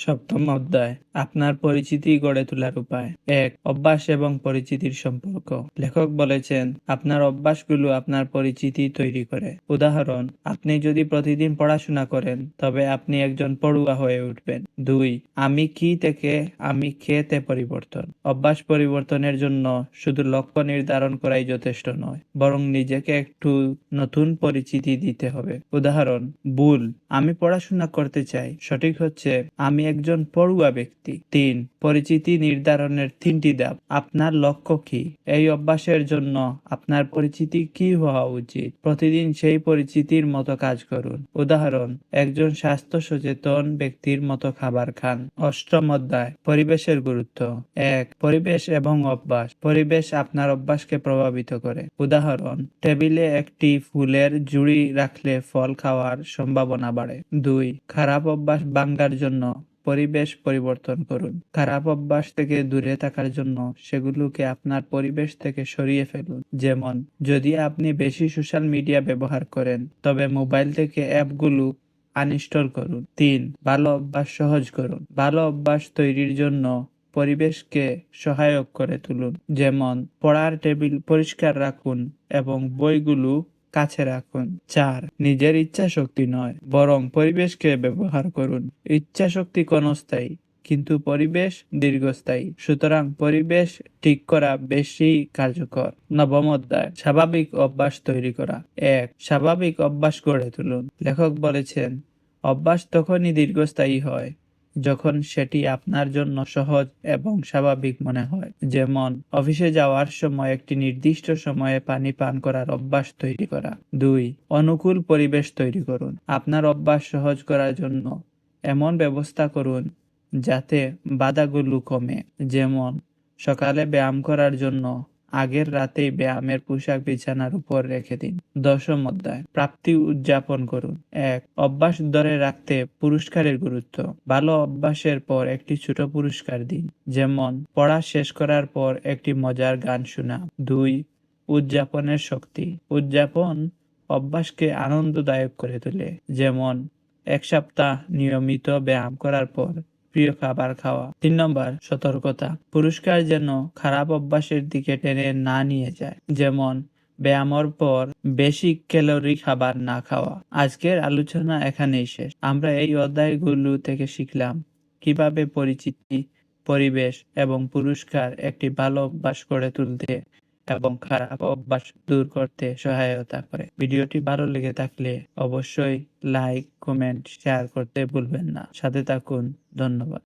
সপ্তম অধ্যায়। আপনার পরিচিতি গড়ে তোলার উপায়। এক, অভ্যাস এবং পরিচিতির সম্পর্ক। লেখক বলেছেন, আপনার অভ্যাসগুলো আপনার পরিচিতি তৈরি করে। উদাহরণ, আপনি যদি প্রতিদিন পড়াশোনা করেন, তবে আপনি একজন পড়ুয়া হয়ে উঠবেন। দুই, আমি কি থেকে, আমি খেতে পরিবর্তন। অভ্যাস পরিবর্তনের জন্য শুধু লক্ষ্য নির্ধারণ করাই যথেষ্ট নয়, বরং নিজেকে একটু নতুন পরিচিতি দিতে হবে। উদাহরণ, ভুল, আমি পড়াশোনা করতে চাই। সঠিক হচ্ছে, আমি একজন পড়ুয়া ব্যক্তি। তিন, পরিচিতি নির্ধারণের তিনটি ধাপ। আপনার লক্ষ্য কি? এই অভ্যাসের জন্য আপনার পরিচিতি কি হওয়া উচিত? প্রতিদিন সেই পরিচিতির মতো কাজ করুন। উদাহরণ, একজন স্বাস্থ্য সচেতন ব্যক্তির মতো খাবার খান। অষ্টম অধ্যায়, পরিবেশের গুরুত্ব। এক, পরিবেশ এবং অভ্যাস। পরিবেশ আপনার অভ্যাসকে প্রভাবিত করে। উদাহরণ, টেবিলে একটি ফুলের জুড়ি রাখলে ফল খাওয়ার সম্ভাবনা বাড়ে। দুই, খারাপ অভ্যাস ভাঙ্গার জন্য পরিবেশ পরিবর্তন করুন। খারাপ অভ্যাস থেকে দূরে থাকার জন্য সেগুলোকে আপনার পরিবেশ থেকে সরিয়ে ফেলুন। যেমন, যদি আপনি বেশি সোশ্যাল মিডিয়া ব্যবহার করেন, তবে মোবাইল থেকে অ্যাপগুলো আনইনস্টল করুন। তিন, ভালো অভ্যাস সহজ করুন। ভালো অভ্যাস তৈরির জন্য পরিবেশকে সহায়ক করে তুলুন। যেমন, পড়ার টেবিল পরিষ্কার রাখুন এবং বইগুলো কাছে রাখুন। চার, নিজের ইচ্ছা শক্তি নয়, বরং পরিবেশকে ব্যবহার করুন। ইচ্ছা শক্তি ক্ষণস্থায়ী, কিন্তু পরিবেশ দীর্ঘস্থায়ী। সুতরাং পরিবেশ ঠিক করা বেশি কার্যকর। নবম অধ্যায়, স্বাভাবিক অভ্যাস তৈরি করা। এক, স্বাভাবিক অভ্যাস গড়ে তুলুন। লেখক বলেছেন, অভ্যাস তখনই দীর্ঘস্থায়ী হয় যখন সেটি আপনার জন্য সহজ এবং স্বাভাবিক মনে হয়। যেমন, অফিসে যাওয়ার সময় একটি নির্দিষ্ট সময়ে পানি পান করার অভ্যাস তৈরি করা। দুই, অনুকূল পরিবেশ তৈরি করুন। আপনার অভ্যাস সহজ করার জন্য এমন ব্যবস্থা করুন যাতে বাধাগুলো কমে। যেমন, সকালে ব্যায়াম করার জন্য আগের রাতেই ব্যায়ামের পোশাক বিছানার উপর রেখে দিন। দশম অধ্যায়। প্রাপ্তি উদযাপন করুন। এক, অভ্যাস ধরে রাখতে পুরস্কারের গুরুত্ব। ভালো অভ্যাসের পর একটি ছোট পুরস্কার দিন। যেমন, পড়া শেষ করার পর একটি মজার গান শোনা। দুই, উদযাপনের শক্তি। উদযাপন অভ্যাসকে আনন্দদায়ক করে তোলে। যেমন, এক সপ্তাহ নিয়মিত ব্যায়াম করার পর প্রিয় খাবার খাওয়া। তিন নম্বর, সতর্কতা। পুরস্কার যেন খারাপ অভ্যাসের দিকে টেনে না নিয়ে যায়। যেমন, ব্যায়ামের পর বেশি ক্যালোরি খাবার না খাওয়া। আজকের আলোচনা এখানেই শেষ। আমরা এই অধ্যায়গুলো থেকে শিখলাম কীভাবে পরিচিতি, পরিবেশ এবং পুরস্কার একটি ভালো অভ্যাস করে তুলতে এবং খারাপ অভ্যাস দূর করতে সহায়তা করে। ভিডিওটি ভালো লেগে থাকলে অবশ্যই লাইক, কমেন্ট, শেয়ার করতে ভুলবেন না। সাথে থাকুন। ধন্যবাদ।